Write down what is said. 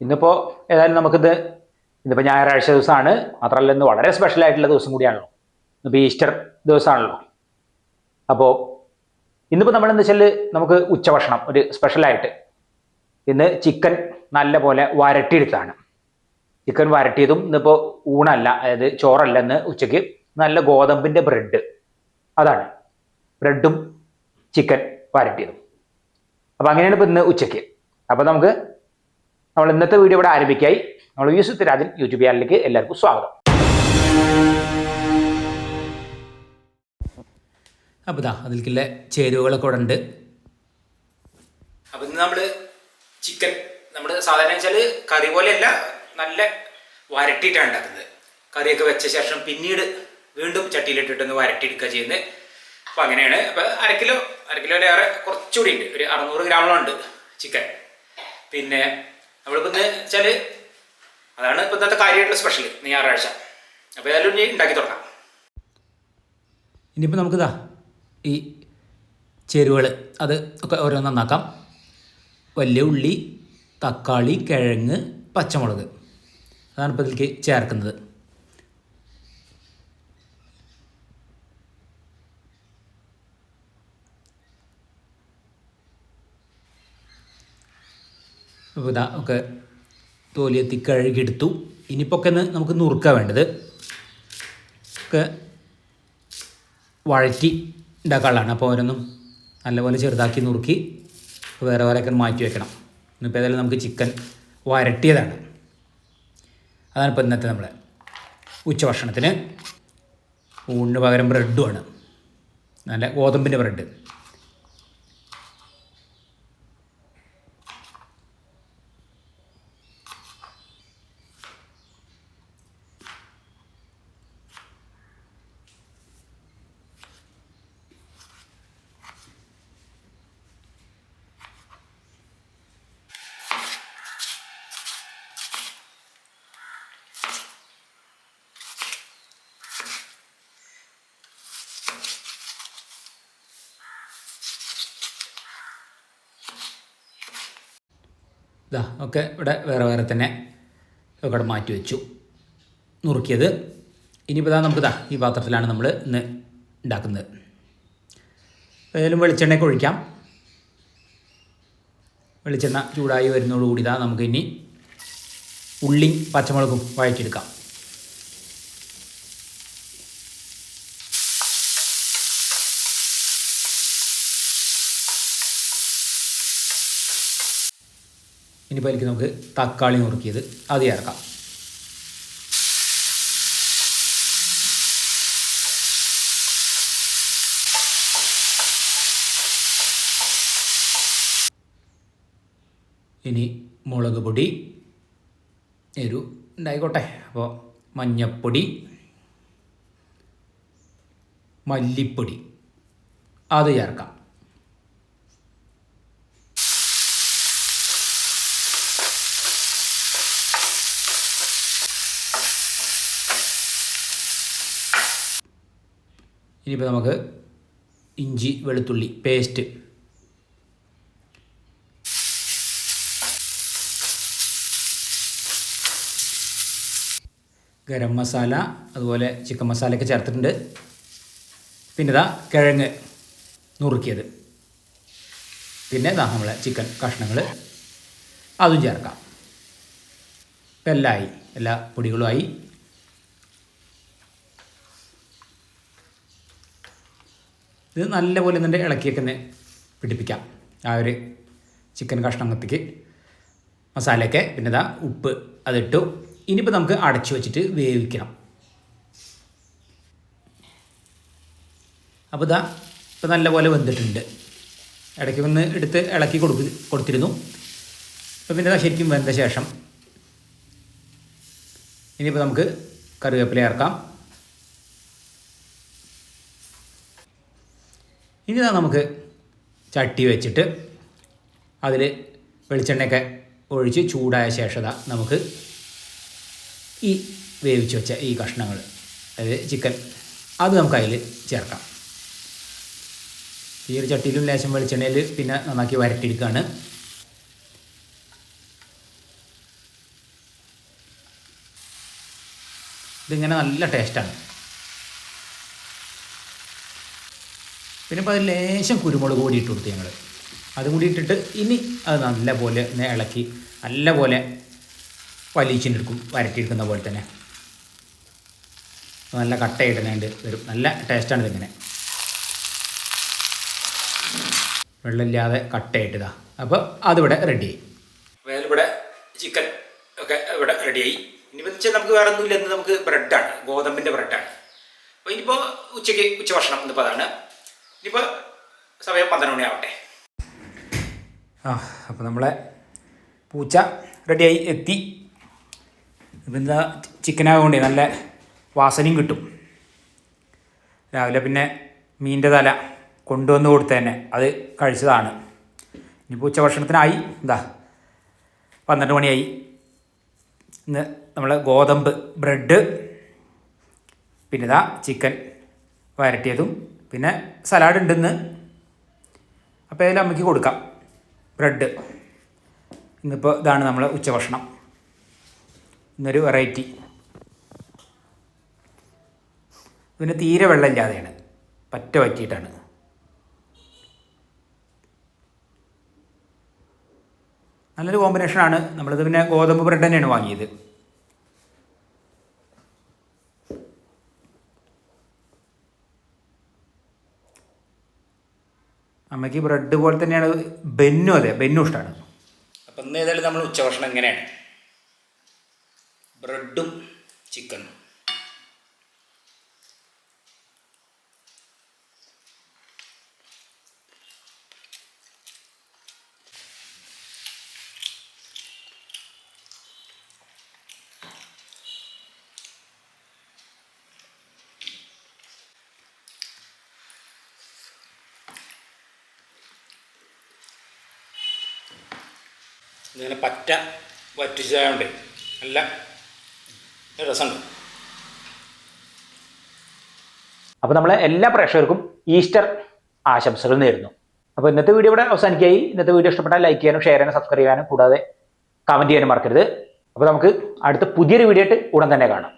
ഇന്നിപ്പോൾ ഏതായാലും നമുക്കിത് ഇന്നിപ്പോൾ ഞായറാഴ്ച ദിവസമാണ് മാത്രമല്ല ഇന്ന് വളരെ സ്പെഷ്യൽ ആയിട്ടുള്ള ദിവസം കൂടിയാണല്ലോ. ഇന്നിപ്പോൾ ഈസ്റ്റർ ദിവസമാണല്ലോ അപ്പോൾ ഇന്നിപ്പോൾ നമ്മൾ എന്താ വെച്ചാൽ നമുക്ക് ഉച്ചഭക്ഷണം ഒരു സ്പെഷ്യലായിട്ട് ഇന്ന് ചിക്കൻ നല്ല പോലെ വരട്ടിയെടുത്താണ് ചിക്കൻ വരട്ടിയതും ഇന്നിപ്പോൾ ഊണല്ല അതായത് ചോറല്ല ഇന്ന് ഉച്ചയ്ക്ക്. നല്ല ഗോതമ്പിന്റെ ബ്രെഡ് അതാണ്. ബ്രെഡും ചിക്കൻ വരട്ടിയതും. അപ്പോൾ അങ്ങനെയാണ് ഇപ്പോൾ ഇന്ന് ഉച്ചയ്ക്ക്. അപ്പോൾ നമുക്ക് നമ്മൾ ഇന്നത്തെ വീഡിയോ ഇവിടെ ആരംഭിക്കായി. നമ്മൾ യൂസുഫ് രാജൻ യൂട്യൂബ് ചാനലിലേക്ക് എല്ലാവർക്കും സ്വാഗതം. അപ്പോൾ ഇതാ അതിലേക്കുള്ള ചേരുവകളൊക്കെ ഇവിടെ ഉണ്ട്. അപ്പോൾ ഇന്ന് നമ്മൾ ചിക്കൻ നമ്മൾ സാധാരണ വെച്ചാൽ കറി പോലെയല്ല നല്ല വരട്ടിയിട്ടാണ് ഉണ്ടാക്കുന്നത്. കറിയൊക്കെ വെച്ച ശേഷം പിന്നീട് വീണ്ടും ചട്ടിയിലിട്ടിട്ടൊന്ന് വരട്ടിയെടുക്കുക ചെയ്യുന്നത്. അപ്പോൾ അങ്ങനെയാണ്. അപ്പോൾ അര കിലോ അര കിലോയിലേറെ കുറച്ചുകൂടി ഉണ്ട്. ഒരു അറുന്നൂറ് ഗ്രാമോളം ഉണ്ട് ചിക്കൻ പിന്നെ നമ്മളിപ്പോൾ ഇന്ന് അതാണ് ഇപ്പോൾ ഇന്നത്തെ കാര്യമായിട്ടുള്ള സ്പെഷ്യൽ ഞായറാഴ്ച. അപ്പോൾ ഏതായാലും ഇനി ഉണ്ടാക്കി തുടങ്ങാം. ഇനിയിപ്പോൾ നമുക്കിതാ ഈ ചേരുവകൾ അത് ഒക്കെ ഓരോ നന്നാക്കാം. വലിയ ഉള്ളി തക്കാളി കിഴങ്ങ് പച്ചമുളക്. അതാണ് ഇപ്പോൾ ഇതിലേക്ക് ചേർക്കുന്നത്. അപ്പോൾ ഇതാ ഒക്കെ തോലിയെത്തി കഴുകിയെടുത്തു. ഇനിയിപ്പോൾ ഒക്കെ നമുക്ക് നുറുക്കാൻ വേണ്ടത്. ഒക്കെ വഴറ്റി ഉണ്ടാക്കാനുള്ളതാണ് അപ്പോൾ ഓരോന്നും നല്ലപോലെ ചെറുതാക്കി നുറുക്കി വേറെ വേറെയൊക്കെ മാറ്റി വെക്കണം. ഇന്നിപ്പോൾ ഏതായാലും നമുക്ക് ചിക്കൻ വരട്ടിയതാണ്. അതാണ് ഇപ്പോൾ ഇന്നത്തെ ഉച്ച ഉച്ചഭക്ഷണത്തിന്. ഊണിന് പകരം ബ്രെഡുമാണ് നല്ല ഗോതമ്പിന്റെ ബ്രെഡ്. ഇതാ ഒക്കെ ഇവിടെ വേറെ വേറെ തന്നെ ഇവിടെ മാറ്റി വെച്ചു. നുറുക്കിയത്. ഇനിയിപ്പോൾ നമുക്ക് ഇതാ ഈ പാത്രത്തിലാണ് നമ്മൾ ഇന്ന് ഉണ്ടാക്കുന്നത് ഏതായാലും വെളിച്ചെണ്ണയൊക്കെ ഒഴിക്കാം. വെളിച്ചെണ്ണ ചൂടായി വരുന്നതോടുകൂടി ഇതാ നമുക്ക് ഇനി ഉള്ളി പച്ചമുളകും വഴറ്റിയെടുക്കാം. ഇനിയിപ്പോൾ അതിലേക്ക് നമുക്ക് തക്കാളി നുറുക്കിയത് അത് ചേർക്കാം ഇനി മുളക് പൊടി എരു ഉണ്ടായിക്കോട്ടെ. അപ്പോൾ മഞ്ഞപ്പൊടി മല്ലിപ്പൊടി അത് ചേർക്കാം. ഇനിയിപ്പോൾ നമുക്ക് ഇഞ്ചി വെളുത്തുള്ളി പേസ്റ്റ് ഗരം മസാല അതുപോലെ ചിക്കൻ മസാലയൊക്കെ ചേർത്തിട്ടുണ്ട്. പിന്നെ ഇതാ കിഴങ്ങ് നുറുക്കിയത്. പിന്നെ ഇതാ നമ്മളെ ചിക്കൻ കഷ്ണങ്ങൾ അതും ചേർക്കാം. ഇപ്പം എല്ലാം പൊടികളുമായി ഇത് നല്ലപോലെ ഇതിന്റെ ഇളക്കിയൊക്കെ ഒന്ന് പിടിപ്പിക്കാം. ആ ഒരു ചിക്കൻ കഷ്ണങ്ങത്തേക്ക് മസാലയൊക്കെ പിന്നെ ഇതാ ഉപ്പ് അതിട്ടു. ഇനിയിപ്പോൾ നമുക്ക് അടച്ചു വെച്ചിട്ട് വേവിക്കണം. അപ്പോൾ ഇതാ ഇപ്പോൾ നല്ലപോലെ വെന്തിട്ടുണ്ട്. ഇടയ്ക്ക് ഒന്ന് എടുത്ത് ഇളക്കി കൊടുക്ക് കൊടുത്തിരുന്നു. അപ്പോൾ പിന്നെ ശരിക്കും വെന്ത ശേഷം ഇനിയിപ്പോൾ നമുക്ക് കറിവേപ്പില ചേർക്കാം. ഇനി നമുക്ക് ചട്ടി വെച്ചിട്ട് അതിൽ വെളിച്ചെണ്ണയൊക്കെ ഒഴിച്ച് ചൂടായ ശേഷം നമുക്ക് ഈ വേവിച്ച് വെച്ച ഈ കഷ്ണങ്ങൾ അതായത് ചിക്കൻ അത് നമുക്ക് അതിൽ ചേർക്കാം. ഈ ഒരു ചട്ടിയിലും ലേശം വെളിച്ചെണ്ണയിൽ പിന്നെ നന്നാക്കി വരട്ടിയെടുക്കുകയാണ് ഇതിങ്ങനെ നല്ല ടേസ്റ്റാണ്. പിന്നെ ഇപ്പോൾ അതിൽ ലേശം കുരുമുളക് കൂടി ഇട്ട് കൊടുത്തു ഞങ്ങൾ അതും കൂടി ഇട്ടിട്ട് ഇനി അത് നല്ലപോലെ ഇളക്കി നല്ലപോലെ വലിച്ചിട്ടെടുക്കും വരട്ടിയെടുക്കുന്ന പോലെ തന്നെ. നല്ല കട്ടയിടുന്നതിന്റെ വരും നല്ല ടേസ്റ്റാണ് ഇതിങ്ങനെ. വെള്ളമില്ലാതെ കട്ടയിട്ടതാ അപ്പോൾ അതിവിടെ റെഡിയായി ഇവിടെ ചിക്കൻ ഒക്കെ ഇവിടെ റെഡിയായി ഇനി വെച്ചാൽ നമുക്ക് വേറെ ഒന്നുമില്ല നമുക്ക് ബ്രെഡാണ് ഗോതമ്പിന്റെ ബ്രെഡാണ് അപ്പോൾ ഇനിയിപ്പോൾ ഉച്ചയ്ക്ക് ഉച്ച ഭക്ഷണം ഇന്നിപ്പോൾ അതാണ്. ഇനിയിപ്പോൾ സമയം പന്ത്രണ്ട് മണിയാവട്ടെ. ആ അപ്പോൾ നമ്മളെ പൂച്ച റെഡിയായി എത്തി. ഇപ്പം എന്താ ചിക്കനായതുകൊണ്ടേ നല്ല വാസനയും കിട്ടും. രാവിലെ പിന്നെ മീന്റെ തല കൊണ്ടുവന്ന് കൊടുത്ത തന്നെ അത് കഴിച്ചതാണ്. ഇനി ഇനിയിപ്പോൾ ഉച്ചഭക്ഷണത്തിനായി എന്താ പന്ത്രണ്ട് മണിയായി. ഇന്ന് നമ്മൾ ഗോതമ്പ് ബ്രെഡ് പിന്നെ ഇതാ ചിക്കൻ വരട്ടിയതും പിന്നെ സലാഡ് ഉണ്ടെന്ന്. അപ്പോൾ അതിൽ അമ്മയ്ക്ക് കൊടുക്കാം. ബ്രെഡ് ഇന്നിപ്പോൾ ഇതാണ് നമ്മളെ ഉച്ചഭക്ഷണം. ഇന്നൊരു വെറൈറ്റി പിന്നെ തീരെ വെള്ളമില്ലാതെയാണ്. പറ്റ പറ്റിയിട്ടാണ് നല്ലൊരു കോമ്പിനേഷനാണ് നമ്മളിത് പിന്നെ ഗോതമ്പ് ബ്രെഡ് തന്നെയാണ് വാങ്ങിയത്. അമ്മയ്ക്ക് ബ്രെഡ് പോലെ തന്നെയാണ് ബെന്നു അതെ ബെന്നു ഇഷ്ടമാണ് അപ്പം ഇന്ന് ഏതായാലും നമ്മൾ ഉച്ചഭക്ഷണം എങ്ങനെയാണ്? ബ്രെഡും ചിക്കനും ഇതിങ്ങനെ പറ്റ വറ്റിച്ചതുകൊണ്ട് നല്ല രസമുണ്ട്. അപ്പോൾ നമ്മളെ എല്ലാ പ്രേക്ഷകർക്കും ഈസ്റ്റർ ആശംസകൾ നേരുന്നു. അപ്പോൾ ഇന്നത്തെ വീഡിയോ ഇവിടെ അവസാനിക്കായി. ഇന്നത്തെ വീഡിയോ ഇഷ്ടപ്പെട്ടാൽ ലൈക്ക് ചെയ്യാനും ഷെയർ ചെയ്യാനും സബ്സ്ക്രൈബ് ചെയ്യാനും കൂടാതെ കമന്റ് ചെയ്യാനും മറക്കരുത്. അപ്പോൾ നമുക്ക് അടുത്ത പുതിയൊരു വീഡിയോ ആയിട്ട് ഉടൻ തന്നെ കാണാം.